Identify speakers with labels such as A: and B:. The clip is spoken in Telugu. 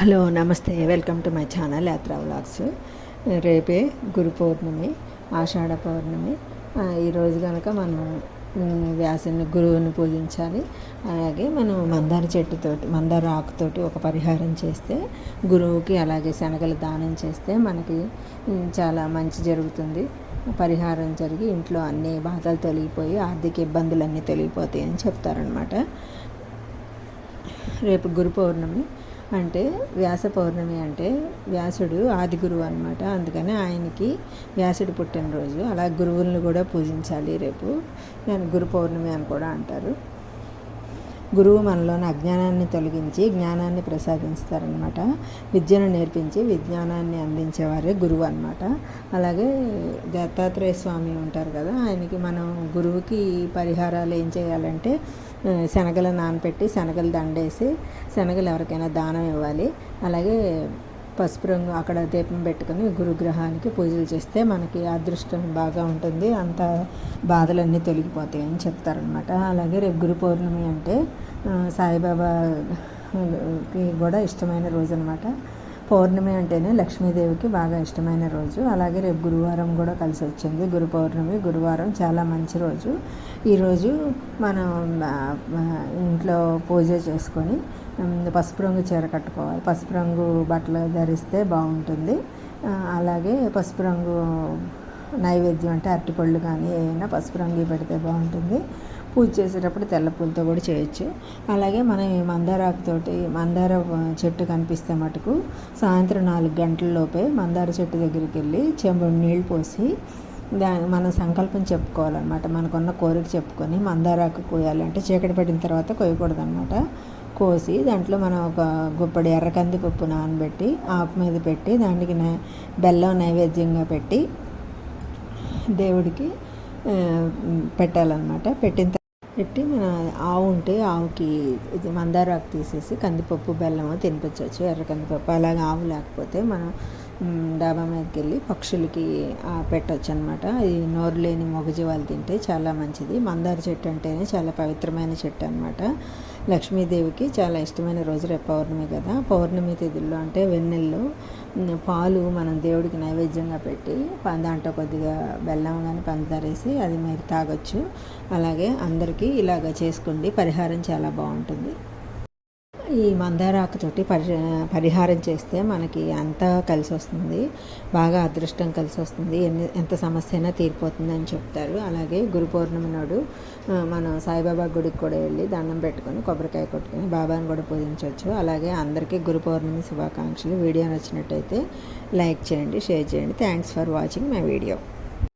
A: హలో నమస్తే. Welcome to my channel Yatra vlogs. రేపే గురు పౌర్ణమి ఆషాఢ పౌర్ణమి. ఈరోజు కనుక మనం వ్యాసుని గురువుని పూజించాలి. అలాగే మనం మందార చెట్టుతోటి మందార ఆకుతోటి ఒక పరిహారం చేస్తే గురువుకి అలాగే శనగలు దానం చేస్తే మనకి చాలా మంచి జరుగుతుంది. పరిహారం జరిగి ఇంట్లో అన్ని బాధలు తొలగిపోయి ఆర్థిక ఇబ్బందులు అన్నీ తొలగిపోతాయి అని చెప్తారనమాట రేపు గురు పౌర్ణమి. అంటే వ్యాస పౌర్ణమి అంటే వ్యాసుడు ఆది గురువు అనమాట అందుకని ఆయనకి వ్యాసుడు పుట్టినరోజు. అలా గురువులను కూడా పూజించాలి రేపు. దాని గురు పౌర్ణమి అని కూడా అంటారు. గురువు మనలోని అజ్ఞానాన్ని తొలగించి జ్ఞానాన్ని ప్రసాదిస్తారనమాట విద్యను నేర్పించి విజ్ఞానాన్ని అందించేవారే గురువు అనమాట అలాగే దత్తాత్రేయ స్వామి ఉంటారు కదా ఆయనకి మనం గురువుకి పరిహారాలు ఏం చేయాలంటే శనగలు నానపెట్టి శనగలు దండేసి శనగలు ఎవరికైనా దానం ఇవ్వాలి. అలాగే పసుపు రంగు అక్కడ దీపం పెట్టుకుని గురుగ్రహానికి పూజలు చేస్తే మనకి అదృష్టం బాగా ఉంటుంది. అంత బాధలన్నీ తొలగిపోతాయి అని చెప్తారనమాట అలాగే రేపు గురు పౌర్ణమి అంటే సాయిబాబాకి కూడా ఇష్టమైన రోజు అనమాట పౌర్ణమి అంటేనే లక్ష్మీదేవికి బాగా ఇష్టమైన రోజు. అలాగే రేపు గురువారం కూడా కలిసి వచ్చింది గురు పౌర్ణమి గురువారం చాలా మంచి రోజు. ఈరోజు మనం ఇంట్లో పూజ చేసుకొని పసుపు రంగు చీర కట్టుకోవాలి. పసుపు రంగు బట్టలు ధరిస్తే బాగుంటుంది. అలాగే పసుపు రంగు నైవేద్యం అంటే అరటిపళ్ళు కానీ ఏమైనా పసుపు రంగు పెడితే బాగుంటుంది. పూజ చేసేటప్పుడు తెల్ల పూలతో కూడా చేయొచ్చు. అలాగే మనం ఈ మందారాకుతోటి మందార చెట్టు కనిపిస్తే మటుకు సాయంత్రం నాలుగు గంటల లోపే మందార చెట్టు దగ్గరికి వెళ్ళి చెంబు నీళ్ళు పోసి దాని మన సంకల్పం చెప్పుకోవాలన్నమాట. మనకున్న కోరిక చెప్పుకొని మందారాకు కోయాలంటే చీకటి పడిన తర్వాత కోయకూడదు అనమాట కోసి దాంట్లో మనం ఒక గుప్పడి ఎర్ర కందిపప్పు నానబెట్టి ఆకు మీద పెట్టి దానికి బెల్లం నైవేద్యంగా పెట్టి దేవుడికి పెట్టాలన్నమాట. పెట్టిన పెట్టి మన ఆవు ఉంటే ఆవుకి ఇది మందారాకు తీసేసి కందిపప్పు బెల్లము తినిపించవచ్చు. ఎర్ర కందిపప్పు అలాగే ఆవు లేకపోతే మనం డాబా మీదకి వెళ్ళి పక్షులకి పెట్టవచ్చు అనమాట ఇది నోరు లేని మొగజీవాలు తింటే చాలా మంచిది. మందార చెట్టు అంటేనే చాలా పవిత్రమైన చెట్టు అనమాట లక్ష్మీదేవికి చాలా ఇష్టమైన రోజు రేపు పౌర్ణమి కదా. పౌర్ణమి తిథుల్లో అంటే వెన్నెల్లో పాలు మనం దేవుడికి నైవేద్యంగా పెట్టి దాంట్లో కొద్దిగా బెల్లం కానీ పంచదార వేసి అది మీరు తాగొచ్చు. అలాగే అందరికీ ఇలాగ చేసుకోండి పరిహారం చాలా బాగుంటుంది. ఈ మందారాకుతోటి పరి పరిహారం చేస్తే మనకి అంతా కలిసి వస్తుంది. బాగా అదృష్టం కలిసి వస్తుంది. ఎన్ని ఎంత సమస్య అయినా తీరిపోతుంది అని చెప్తారు. అలాగే గురు పౌర్ణమి నాడు మనం సాయిబాబా గుడికి కూడా వెళ్ళి దండం పెట్టుకొని కొబ్బరికాయ కొట్టుకొని బాబాని కూడా పూజించవచ్చు. అలాగే అందరికీ గురు పౌర్ణమి శుభాకాంక్షలు. వీడియో నచ్చినట్టయితే లైక్ చేయండి షేర్ చేయండి. Thanks for watching my video.